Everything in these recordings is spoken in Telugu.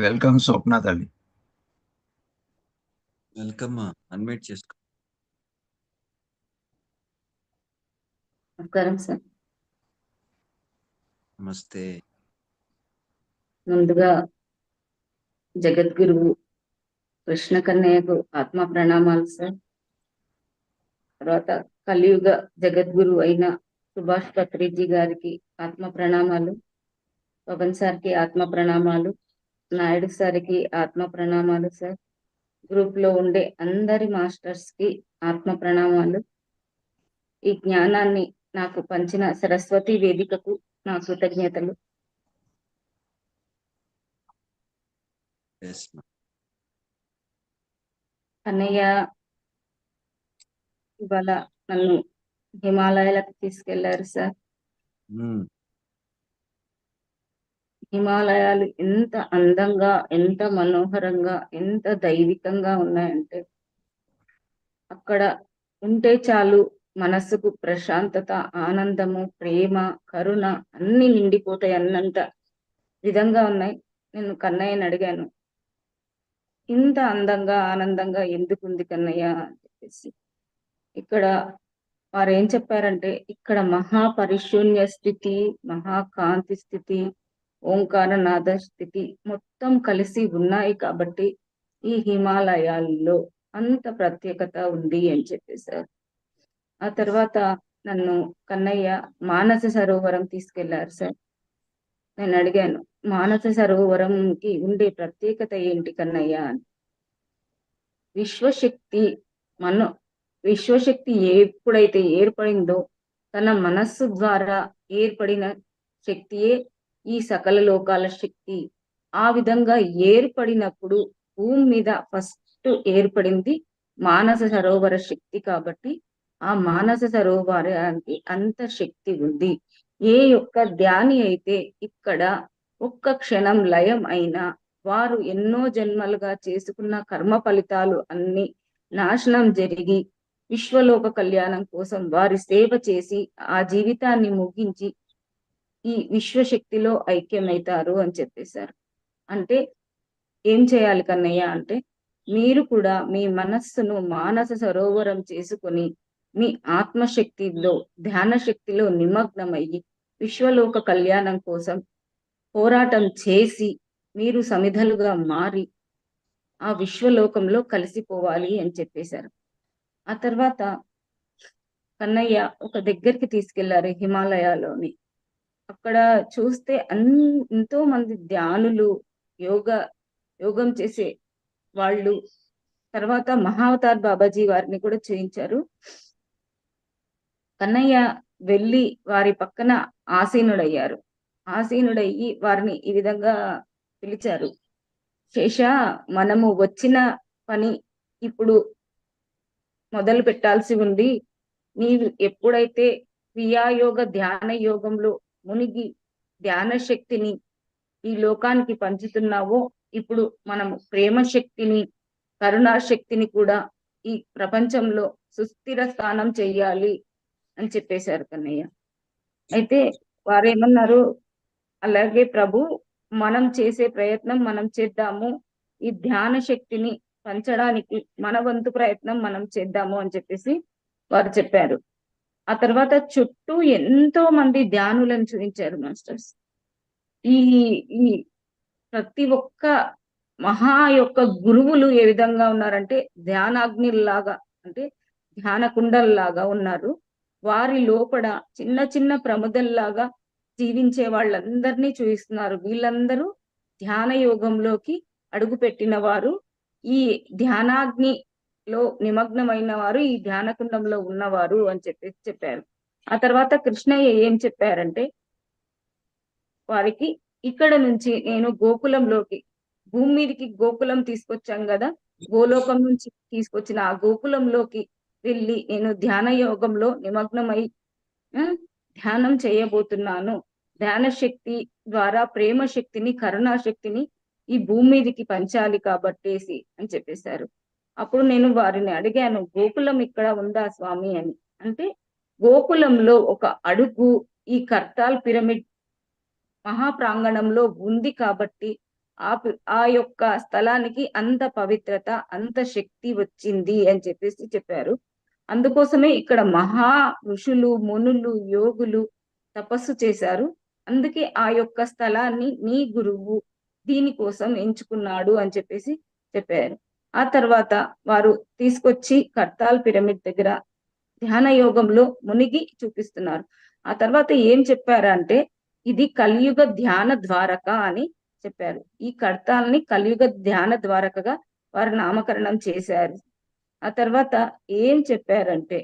వెల్కమ్ స్వప్న తల్లి వెల్కమ్ అన్మ్యూట్ చేసుకో. నమస్కారం సార్ నమస్తే. ముందుగా జగద్గురువు కృష్ణ కన్నయ్యకు ఆత్మ ప్రణామాలు సార్ తర్వాత కలియుగ జగద్గురు అయిన సుభాష్ పత్రిజీ గారికి ఆత్మ ప్రణామాలు పవన్ సార్కి ఆత్మ ప్రణామాలు నాయుడు సార్కి ఆత్మ ప్రణామాలు సార్. గ్రూప్లో ఉండే అందరి మాస్టర్స్కి ఆత్మ ప్రణామాలు. ఈ జ్ఞానాన్ని నాకు పంచిన సరస్వతి వేదికకు నా కృతజ్ఞతలు. అన్నయ్య ఇవాళ నన్ను హిమాలయాలకు తీసుకెళ్ళారు సార్. హిమాలయాలు ఎంత అందంగా ఎంత మనోహరంగా ఎంత దైవికంగా ఉన్నాయంటే అక్కడ ఉంటే చాలు మనస్సుకు ప్రశాంతత ఆనందము ప్రేమ కరుణ అన్ని నిండిపోతాయి అన్నంత విధంగా ఉన్నాయి. నేను కన్నయ్యని అడిగాను. ఇంత అందంగా ఆనందంగా ఎందుకు ఉంది కన్నయ్య అని చెప్పేసి. ఇక్కడ వారు ఏం చెప్పారంటే ఇక్కడ మహాపరిశూన్య స్థితి మహాకాంతి స్థితి ఓంకార నాద స్థితి మొత్తం కలిసి ఉన్నాయి కాబట్టి ఈ హిమాలయాల్లో అంత ప్రత్యేకత ఉంది అని చెప్పేశారు. ఆ తర్వాత నన్ను కన్నయ్య మానస సరోవరం తీసుకెళ్ళారు సార్. నేను అడిగాను మానస సరోవరంకి ఉండే ప్రత్యేకత ఏంటి కన్నయ్య అని. విశ్వశక్తి మన విశ్వశక్తి ఎప్పుడైతే ఏర్పడిందో తన మనస్సు ద్వారా ఏర్పడిన శక్తియే ఈ సకల లోకాల శక్తి ఆ విధంగా ఏర్పడినప్పుడు భూమి మీద ఫస్ట్ ఏర్పడింది మానస సరోవర శక్తి కాబట్టి ఆ మానస సరోవరానికి అంత శక్తి ఉంది. ఏ యొక్క ధ్యాని అయితే ఇక్కడ ఒక్క క్షణం లయం అయినా వారు ఎన్నో జన్మలుగా చేసుకున్న కర్మ ఫలితాలు అన్ని నాశనం జరిగి విశ్వలోక కళ్యాణం కోసం వారి సేవ చేసి ఆ జీవితాన్ని ముగించి ఈ విశ్వశక్తిలో ఐక్యమవుతారు అని చెప్పేశారు. అంటే ఏం చేయాలి కన్నయ్య అంటే మీరు కూడా మీ మనస్సును మానస సరోవరం చేసుకొని మీ ఆత్మశక్తిలో ధ్యాన శక్తిలో నిమగ్నమయ్యి విశ్వలోక కళ్యాణం కోసం పోరాటం చేసి మీరు సమిధలుగా మారి ఆ విశ్వలోకంలో కలిసిపోవాలి అని చెప్పేశారు. ఆ తర్వాత కన్నయ్య ఒక దగ్గరికి తీసుకెళ్ళారు హిమాలయాలోని. అక్కడ చూస్తే అన్ ఎంతో మంది ధ్యానులు యోగ యోగం చేసే వాళ్ళు తర్వాత మహావతార్ బాబాజీ వారిని కూడా చేయించారు. కన్నయ్య వెళ్ళి వారి పక్కన ఆసీనుడయ్యారు. ఆసీనుడయ్యి వారిని ఈ విధంగా పిలిచారు. శేష మనము వచ్చిన పని ఇప్పుడు మొదలు పెట్టాల్సి ఉంది. నీవు ఎప్పుడైతే క్రియాయోగ ధ్యాన యోగంలో మునిగి ధ్యాన శక్తిని ఈ లోకానికి పంచుతున్నావో ఇప్పుడు మనము ప్రేమ శక్తిని కరుణా శక్తిని కూడా ఈ ప్రపంచంలో సుస్థిర స్థానం చెయ్యాలి అని చెప్పేశారు కన్నయ్య. అయితే వారేమన్నారు? అలాగే ప్రభు మనం చేసే ప్రయత్నం మనం చేద్దాము. ఈ ధ్యాన శక్తిని పంచడానికి మన వంతు ప్రయత్నం మనం చేద్దాము అని చెప్పేసి వారు చెప్పారు. ఆ తర్వాత చుట్టూ ఎంతో మంది ధ్యానులను చూపించారు మాస్టర్స్. ఈ ఈ ప్రతి ఒక్క మహా యొక్క గురువులు ఏ విధంగా ఉన్నారంటే ధ్యానాగ్నిలాగా అంటే ధ్యాన కుండల్లాగా ఉన్నారు. వారి లోపల చిన్న చిన్న ప్రముదల్లాగా జీవించే వాళ్ళందరినీ చూపిస్తున్నారు. వీళ్ళందరూ ధ్యాన యోగంలోకి అడుగు పెట్టిన వారు. ఈ ధ్యానాగ్ని లో నిమగ్నమైన వారు ఈ ధ్యాన కుండంలో ఉన్నవారు అని చెప్పేసి చెప్పారు. ఆ తర్వాత కృష్ణయ్య ఏం చెప్పారంటే వారికి ఇక్కడ నుంచి నేను గోకులంలోకి భూమి మీదకి గోకులం తీసుకొచ్చాం కదా గోలోకం నుంచి తీసుకొచ్చిన ఆ గోకులంలోకి వెళ్ళి నేను ధ్యాన యోగంలో నిమగ్నమై ధ్యానం చేయబోతున్నాను. ధ్యాన శక్తి ద్వారా ప్రేమ శక్తిని కరుణా శక్తిని ఈ భూమి మీదకి పంచాలి కాబట్టేసి అని చెప్పేశారు. అప్పుడు నేను వారిని అడిగాను గోకులం ఇక్కడ ఉందా స్వామి? అని. అంటే గోకులంలో ఒక అడుగు ఈ కర్తాల్ పిరమిడ్ మహాప్రాంగణంలో ఉంది కాబట్టి ఆ ఆ యొక్క స్థలానికి అంత పవిత్రత అంత శక్తి వచ్చింది అని చెప్పేసి చెప్పారు. అందుకోసమే ఇక్కడ మహా ఋషులు మునులు యోగులు తపస్సు చేశారు. అందుకే ఆ యొక్క స్థలాన్ని నీ గురువు దీనికోసం ఎంచుకున్నాడు అని చెప్పేసి చెప్పారు. ఆ తర్వాత వారు తీసుకొచ్చి కర్తాల్ పిరమిడ్ దగ్గర ధ్యాన యోగంలో మునిగి చూపిస్తున్నారు. ఆ తర్వాత ఏం చెప్పారంటే ఇది కలియుగ ధ్యాన ద్వారక అని చెప్పారు. ఈ కర్తాల్ని కలియుగ ధ్యాన ద్వారకగా వారు నామకరణం చేశారు. ఆ తర్వాత ఏం చెప్పారంటే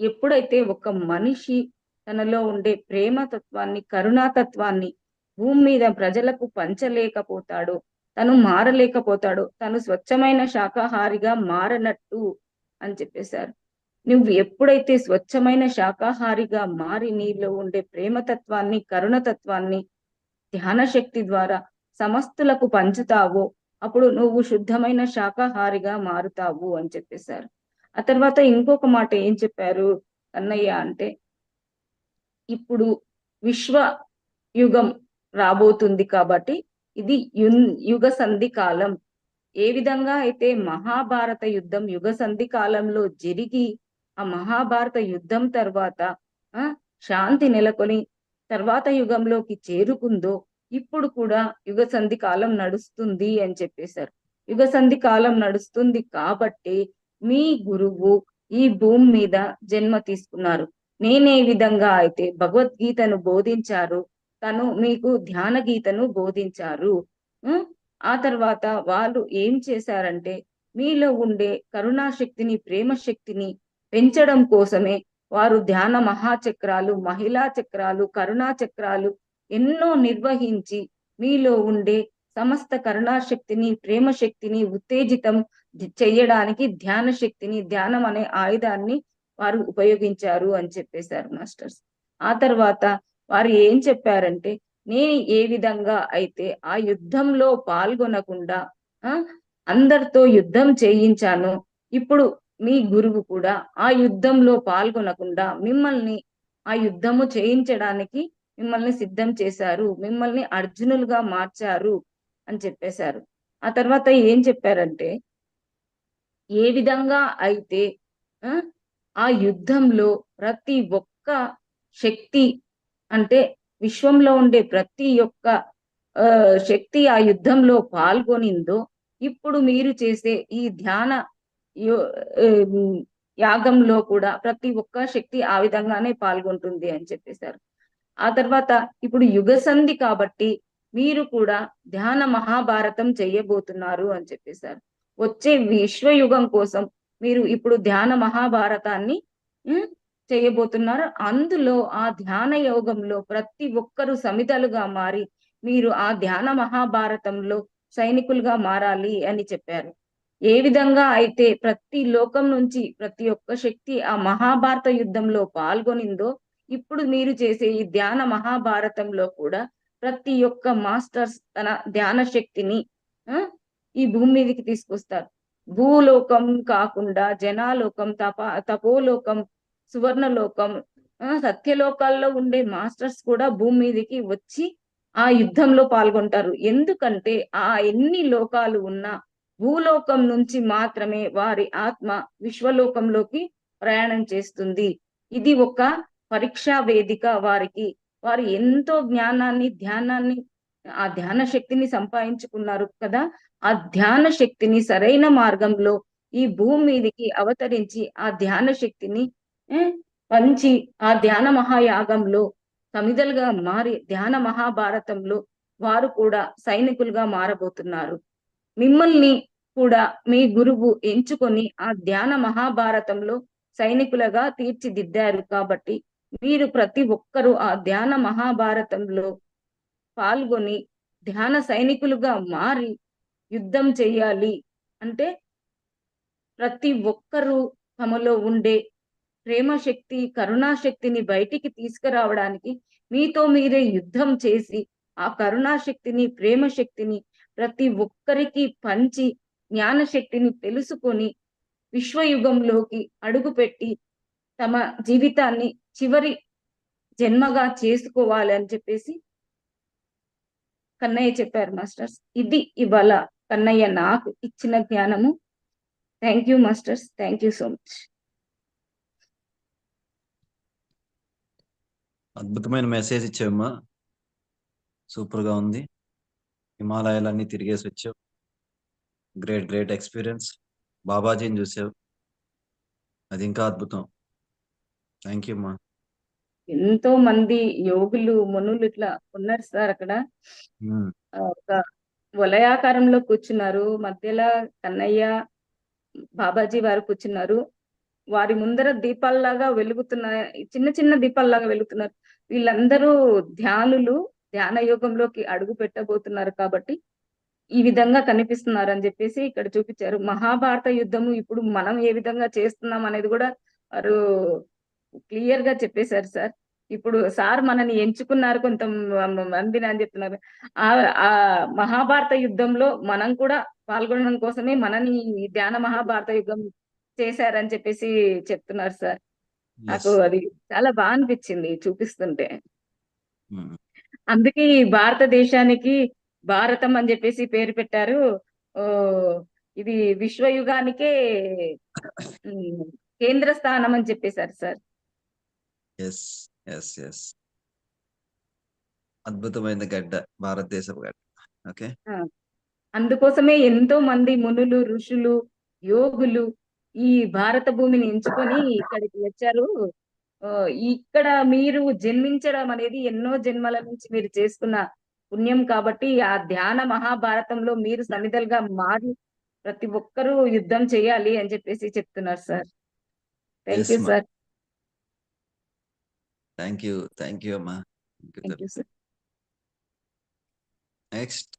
ఎప్పుడైతే ఒక మనిషి తనలో ఉండే ప్రేమ తత్వాన్ని కరుణాతత్వాన్ని భూమి మీద ప్రజలకు పంచలేకపోతాడో తను మారలేకపోతాడు. తను స్వచ్ఛమైన శాకాహారిగా మారనట్టు అని చెప్పేశారు. నువ్వు ఎప్పుడైతే స్వచ్ఛమైన శాకాహారిగా మారి నీలో ఉండే ప్రేమతత్వాన్ని కరుణతత్వాన్ని ధ్యాన శక్తి ద్వారా సమస్తులకు పంచుతావో అప్పుడు నువ్వు శుద్ధమైన శాకాహారిగా మారుతావు అని చెప్పేశారు. ఆ తర్వాత ఇంకొక మాట ఏం చెప్పారు అన్నయ్య అంటే ఇప్పుడు విశ్వ యుగం రాబోతుంది కాబట్టి ఇది యుగ సంధి కాలం. ఏ విధంగా అయితే మహాభారత యుద్ధం యుగ సంధి కాలంలో జరిగి ఆ మహాభారత యుద్ధం తర్వాత ఆ శాంతి నెలకొని తర్వాత యుగంలోకి చేరుకుందో ఇప్పుడు కూడా యుగ సంధి కాలం నడుస్తుంది అని చెప్పేశారు. యుగ సంధి కాలం నడుస్తుంది కాబట్టి మీ గురువు ఈ భూమి మీద జన్మ తీసుకున్నారు. నేనే విధంగా అయితే భగవద్గీతను బోధించారు. తను మీకు ధ్యాన గీతను బోధించారు. ఆ తర్వాత వాళ్ళు ఏం చేశారంటే మీలో ఉండే కరుణాశక్తిని ప్రేమ శక్తిని పెంచడం కోసమే వారు ధ్యాన మహాచక్రాలు మహిళా చక్రాలు కరుణా చక్రాలు ఎన్నో నిర్వహించి మీలో ఉండే సమస్త కరుణాశక్తిని ప్రేమ శక్తిని ఉత్తేజితం చేయడానికి చెయ్యడానికి ధ్యాన శక్తిని ధ్యానం అనే ఆయుధాన్ని వారు ఉపయోగించారు అని చెప్పేశారు మాస్టర్స్. ఆ తర్వాత వారు ఏం చెప్పారంటే నేను ఏ విధంగా అయితే ఆ యుద్ధంలో పాల్గొనకుండా ఆ అందరితో యుద్ధం చేయించాను ఇప్పుడు మీ గురువు కూడా ఆ యుద్ధంలో పాల్గొనకుండా మిమ్మల్ని ఆ యుద్ధము చేయించడానికి మిమ్మల్ని సిద్ధం చేశారు మిమ్మల్ని అర్జునులుగా మార్చారు అని చెప్పేశారు. ఆ తర్వాత ఏం చెప్పారంటే ఏ విధంగా అయితే ఆ, ఆ యుద్ధంలో ప్రతి ఒక్క శక్తి అంటే విశ్వంలో ఉండే ప్రతి ఒక్క శక్తి ఆ యుద్ధంలో పాల్గొనిందో ఇప్పుడు మీరు చేసే ఈ ధ్యాన యాగంలో కూడా ప్రతి ఒక్క శక్తి ఆ విధంగానే పాల్గొంటుంది అని చెప్పేశారు. ఆ తర్వాత ఇప్పుడు యుగ సంధి కాబట్టి మీరు కూడా ధ్యాన మహాభారతం చెయ్యబోతున్నారు అని చెప్పేశారు. వచ్చే విశ్వయుగం కోసం మీరు ఇప్పుడు ధ్యాన మహాభారతాన్ని చేయబోతున్నారు. అందులో ఆ ధ్యాన యోగంలో ప్రతి ఒక్కరు సమితలుగా మారి మీరు ఆ ధ్యాన మహాభారతంలో సైనికులుగా మారాలి అని చెప్పారు. ఏ విధంగా అయితే ప్రతి లోకం నుంచి ప్రతి ఒక్క శక్తి ఆ మహాభారత యుద్ధంలో పాల్గొనిందో ఇప్పుడు మీరు చేసే ఈ ధ్యాన మహాభారతంలో కూడా ప్రతి ఒక్క మాస్టర్స్ తన ధ్యాన శక్తిని ఈ భూమి మీదకి తీసుకొస్తారు. భూలోకం కాకుండా జనాలోకం తప తపోలోకం సువర్ణలోకం సత్యలోకాల్లో ఉండే మాస్టర్స్ కూడా భూమి మీదకి వచ్చి ఆ యుద్ధంలో పాల్గొంటారు. ఎందుకంటే ఆ ఎన్ని లోకాలు ఉన్నా భూలోకం నుంచి మాత్రమే వారి ఆత్మ విశ్వలోకంలోకి ప్రయాణం చేస్తుంది. ఇది ఒక పరీక్షా వేదిక వారికి. వారు ఎంతో జ్ఞానాన్ని ధ్యానాన్ని ఆ ధ్యాన శక్తిని సంపాదించుకున్నారు కదా. ఆ ధ్యాన శక్తిని సరైన మార్గంలో ఈ భూమి మీదకి అవతరించి ఆ ధ్యాన శక్తిని పంచి ఆ ధ్యాన మహాయాగంలో సమిదలుగా మారి ధ్యాన మహాభారతంలో వారు కూడా సైనికులుగా మారబోతున్నారు. మిమ్మల్ని కూడా మీ గురువు ఎంచుకొని ఆ ధ్యాన మహాభారతంలో సైనికులుగా తీర్చిదిద్దారు కాబట్టి మీరు ప్రతి ఒక్కరూ ఆ ధ్యాన మహాభారతంలో పాల్గొని ధ్యాన సైనికులుగా మారి యుద్ధం చేయాలి. అంటే ప్రతి ఒక్కరూ తమలో ఉండే ప్రేమ శక్తి కరుణా శక్తిని బయటికి తీసుకురావడానికి మీతో మీరే యుద్ధం చేసి ఆ కరుణా శక్తిని ప్రేమ శక్తిని ప్రతి ఒక్కరికి పంచి జ్ఞాన శక్తిని తెలుసుకొని విశ్వయుగంలోకి అడుగుపెట్టి తమ జీవితాన్ని చివరి జన్మగా చేసుకోవాలి అని చెప్పేసి కన్నయ్య చెప్పారు మాస్టర్స్. ఇది ఇవాళ కన్నయ్య నాకు ఇచ్చిన జ్ఞానము. Thank you masters. Thank you so much. అద్భుతమైన మెసేజ్ ఇచ్చావమ్మా సూపర్గా ఉంది. హిమాలయాలన్నీ తిరిగేసి వచ్చావు. గ్రేట్ గ్రేట్ ఎక్స్పీరియన్స్ బాబాజీని చూసావు. అది ఇంకా అద్భుతం. థ్యాంక్ యూ అమ్మా. ఎంతో మంది యోగులు మునులు ఇట్లా ఉన్నారు సార్ అక్కడ. ఒక వలయాకారంలో కూర్చున్నారు. మధ్యలో కన్నయ్య బాబాజీ వారు కూర్చున్నారు. వారి ముందర దీపాల్లాగా వెలుగుతున్న చిన్న చిన్న దీపాల్లాగా వెలుగుతున్నారు. వీళ్ళందరూ ధ్యానులు ధ్యాన యోగంలోకి అడుగు పెట్టబోతున్నారు కాబట్టి ఈ విధంగా కనిపిస్తున్నారు అని చెప్పేసి ఇక్కడ చూపించారు. మహాభారత యుద్ధము ఇప్పుడు మనం ఏ విధంగా చేస్తున్నాం అనేది కూడా వారు క్లియర్గా చెప్పేశారు సార్. ఇప్పుడు సార్ మనని ఎంచుకున్నారు కొంత మందిని అని చెప్తున్నారు. ఆ ఆ మహాభారత యుద్ధంలో మనం కూడా పాల్గొనడం కోసమే మనని ధ్యాన మహాభారత యుద్ధం చేశారని చెప్పేసి చెప్తున్నారు సార్. నాకు. అది చాలా బాగా అనిపించింది చూపిస్తుంటే. ఉమ్, అందుకే ఈ భారతదేశానికి భారతం అని చెప్పేసి పేరు పెట్టారు. ఓ ఇది విశ్వయుగానికే కేంద్ర స్థానం అని చెప్పేశారు సార్. అద్భుతమైన గడ్డ భారతదేశపు గడ్డ. ఓకే అందుకోసమే ఎంతో మంది మునులు ఋషులు యోగులు ఈ భారత భూమిని ఎంచుకొని ఇక్కడికి వచ్చారు. ఇక్కడ మీరు జన్మించడం అనేది ఎన్నో జన్మల నుంచి మీరు చేసుకున్న పుణ్యం కాబట్టి ఆ ధ్యాన మహాభారతంలో మీరు సమిధలుగా మారి ప్రతి ఒక్కరూ యుద్ధం చేయాలి అని చెప్పేసి చెప్తున్నారు sir. Thank you. Sir thank you thank you అమ్మా నెక్స్ట్